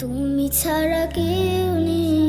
তুমি ছাড়া কেউ নেই।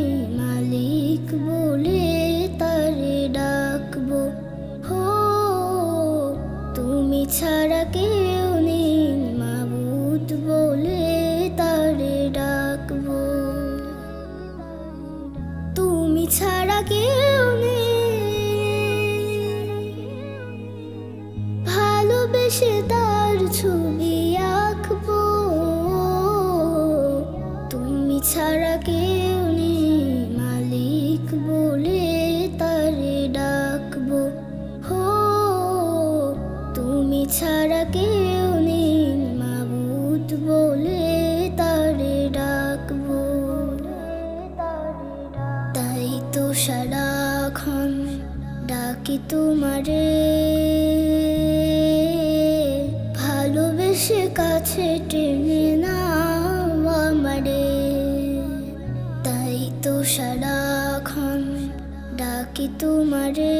ছাড়া কেউ নেই। মাবুদ বলে তারে ডাকবো। তাই তো সারাক্ষণ ডাকি তোমারে। ভালোবেসে কাছে টেনে নাও আমারে। তাই তো সারাক্ষণ ডাকি তোমারে।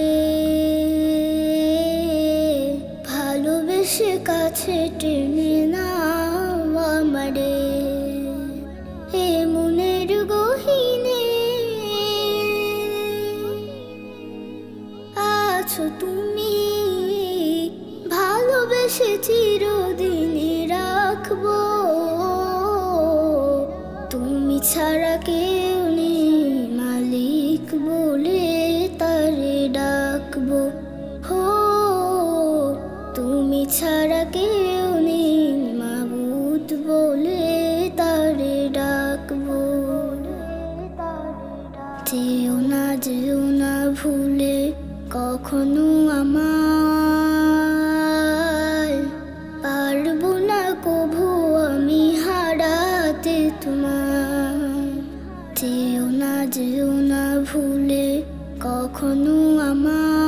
ভালোবেসে কাছে টেনে নাও আমারে? এ মনের গহিনে, আছো তুমি। ভালোবেসে চিরদিনে রাখব। তুমি ছাড়া কেউ তুমি ছাড়া কেউ নেই। মাবুদ বলে তারে ডাকবো। যেও না যেও না ভুলে কখনো আমার পারব না কভু আমি হারাতে তোমার যেও না যেও না ভুলে কখনো আমার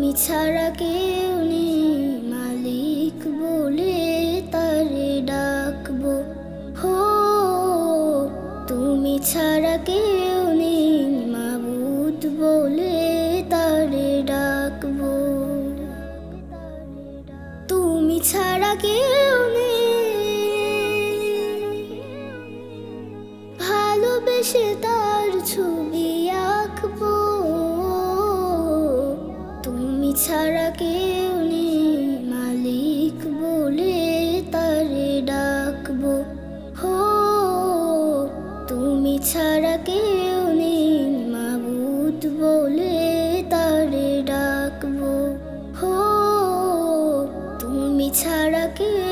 তুমি ছাড়া কেউ নেই। মালিক বলে তারে ডাকবো। হো, তুমি ছাড়া কেউ নেই। মাবুদ বলে তারে ডাকবো। তুমি ছাড়া কেউ ছাড়া কেউ নেই। মালিক বলে তারে ডাকবো। হো, তুমি ছাড়া কেউ নেই। মাবুত বলে তারে ডাকবো। হো, তুমি ছাড়া কেউ